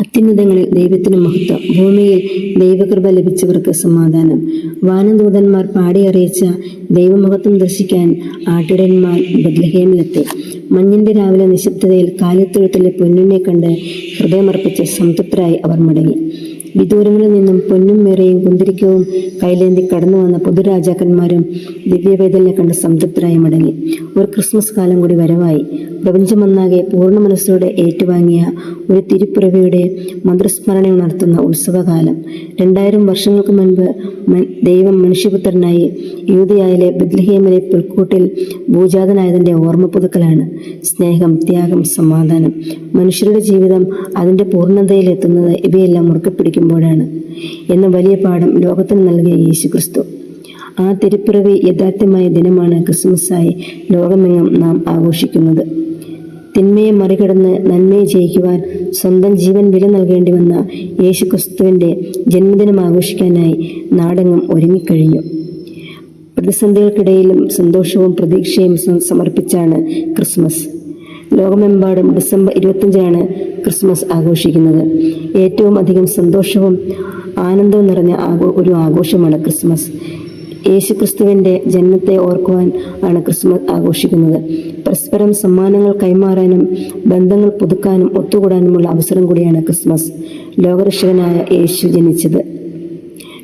അത്യുന്നതങ്ങളിൽ ദൈവത്തിന് മഹത്വം. ഭൂമിയിൽ ദൈവകൃപ ലഭിച്ചവർക്ക് സമാധാനം. വാനദൂതന്മാർ പാടി അറിയിച്ച ദൈവമഹത്വം ദർശിക്കാൻ ആട്ടിടന്മാർ ബദ്ലഹേമിലെത്തി മഞ്ഞിന്റെ രാവിലെ നിശബ്ദതയിൽ കാലിത്തൊഴുത്തിലെ പൊന്നിനെ കണ്ട് ഹൃദയമർപ്പിച്ച് സംതൃപ്തരായി അവർ മടങ്ങി. വിദൂരങ്ങളിൽ നിന്നും പൊന്നും മേറയും കുന്തിരിക്കവും കൈലേന്തി കടന്നു വന്ന പൊതുരാജാക്കന്മാരും ദിവ്യവേദനെ കണ്ട് സംതൃപ്തരായി മടങ്ങി. ഒരു ക്രിസ്മസ് കാലം കൂടി വരവായി. പ്രപഞ്ചമൊന്നാകെ പൂർണ മനസ്സോടെ ഏറ്റുവാങ്ങിയ ഒരു തിരുപ്പിറവിയുടെ മന്ത്രസ്മരണ ഉണർത്തുന്ന ഉത്സവകാലം. രണ്ടായിരം വർഷങ്ങൾക്ക് മുൻപ് ദൈവം മനുഷ്യപുത്രനായി യൂതയായിലെ ബദ്ലഹേമിലെ പുൽക്കൂട്ടിൽ ഭൂജാതനായതിന്റെ ഓർമ്മ പുതുക്കലാണ് സ്നേഹം ത്യാഗം സമാധാനം. മനുഷ്യരുടെ ജീവിതം അതിന്റെ പൂർണതയിലെത്തുന്നത് ഇവയെല്ലാം മുറുക്കെ പിടിക്കുമ്പോഴാണ് എന്ന വലിയ പാഠം ലോകത്തിന് നൽകിയ യേശുക്രിസ്തു. ആ തിരുപ്പിറവി യഥാർത്ഥമായ ദിനമാണ് ക്രിസ്മസായി ലോകമെങ്ങും നാം ആഘോഷിക്കുന്നത്. തിന്മയെ മറികടന്ന് നന്മയെ ജയിക്കുവാൻ സ്വന്തം ജീവൻ വില നൽകേണ്ടി വന്ന യേശുക്രിസ്തുവിന്റെ ജന്മദിനം ആഘോഷിക്കാനായി നാടെങ്ങും ഒരുങ്ങിക്കഴിഞ്ഞു. പ്രതിസന്ധികൾക്കിടയിലും സന്തോഷവും പ്രതീക്ഷയും സമർപ്പിച്ചാണ് ക്രിസ്മസ്. ലോകമെമ്പാടും ഡിസംബർ ഇരുപത്തഞ്ചാണ് ക്രിസ്മസ് ആഘോഷിക്കുന്നത്. ഏറ്റവും അധികം സന്തോഷവും ആനന്ദവും നിറഞ്ഞ ആഘോ ഒരു ആഘോഷമാണ് ക്രിസ്മസ്. യേശുക്രിസ്തുവിന്റെ ജന്മത്തെ ഓർക്കുവാൻ ആണ് ക്രിസ്മസ് ആഘോഷിക്കുന്നത്. പരസ്പരം സമ്മാനങ്ങൾ കൈമാറാനും ബന്ധങ്ങൾ പുതുക്കാനും ഒത്തുകൂടാനുമുള്ള അവസരം കൂടിയാണ് ക്രിസ്മസ്. ലോകരക്ഷകനായ യേശു ജനിച്ചത്.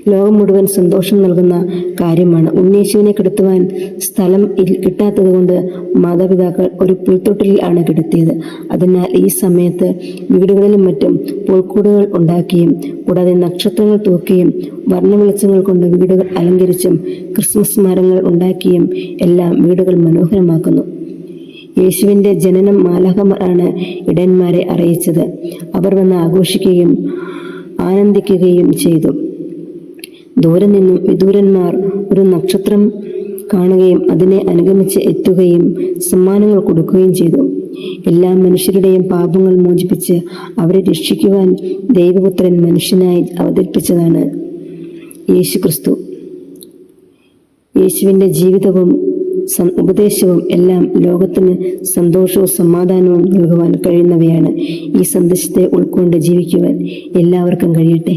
ലോകം മുഴുവൻ സന്തോഷം നൽകുന്ന കാര്യമാണ്. ഉണ്ണീശുവിനെ കിടത്തുവാൻ സ്ഥലം കിട്ടാത്തത് കൊണ്ട് മാതാപിതാക്കൾ ഒരു പുൽത്തൊട്ടിലിൽ ആണ് കിടത്തിയത്. അതിനാൽ ഈ സമയത്ത് വീടുകളിലും മറ്റും പുൽക്കൂടുകൾ ഉണ്ടാക്കിയും കൂടാതെ നക്ഷത്രങ്ങൾ തൂക്കിയും വർണവെളിച്ചങ്ങൾ കൊണ്ട് വീടുകൾ അലങ്കരിച്ചും ക്രിസ്മസ് മരങ്ങൾ ഉണ്ടാക്കിയും എല്ലാം വീടുകൾ മനോഹരമാക്കുന്നു. യേശുവിന്റെ ജനനം മാലാഹമാണ് ഇടന്മാരെ അറിയിച്ചത്. അവർ വന്ന് ആഘോഷിക്കുകയും ആനന്ദിക്കുകയും ചെയ്തു. ദൂരെ നിന്നും വിദൂരന്മാർ ഒരു നക്ഷത്രം കാണുകയും അതിനെ അനുഗമിച്ച് എത്തുകയും സമ്മാനങ്ങൾ കൊടുക്കുകയും ചെയ്തു. എല്ലാ മനുഷ്യരുടെയും പാപങ്ങൾ മോചിപ്പിച്ച് അവരെ രക്ഷിക്കുവാൻ ദൈവപുത്രൻ മനുഷ്യനായി അവതരിപ്പിച്ചതാണ് യേശു ക്രിസ്തു യേശുവിന്റെ ജീവിതവും ഉപദേശവും എല്ലാം ലോകത്തിന് സന്തോഷവും സമാധാനവും നൽകുവാൻ കഴിയുന്നവയാണ് ഈ സന്ദേശത്തെ ഉൾക്കൊണ്ട് ജീവിക്കുവാൻ എല്ലാവർക്കും കഴിയട്ടെ.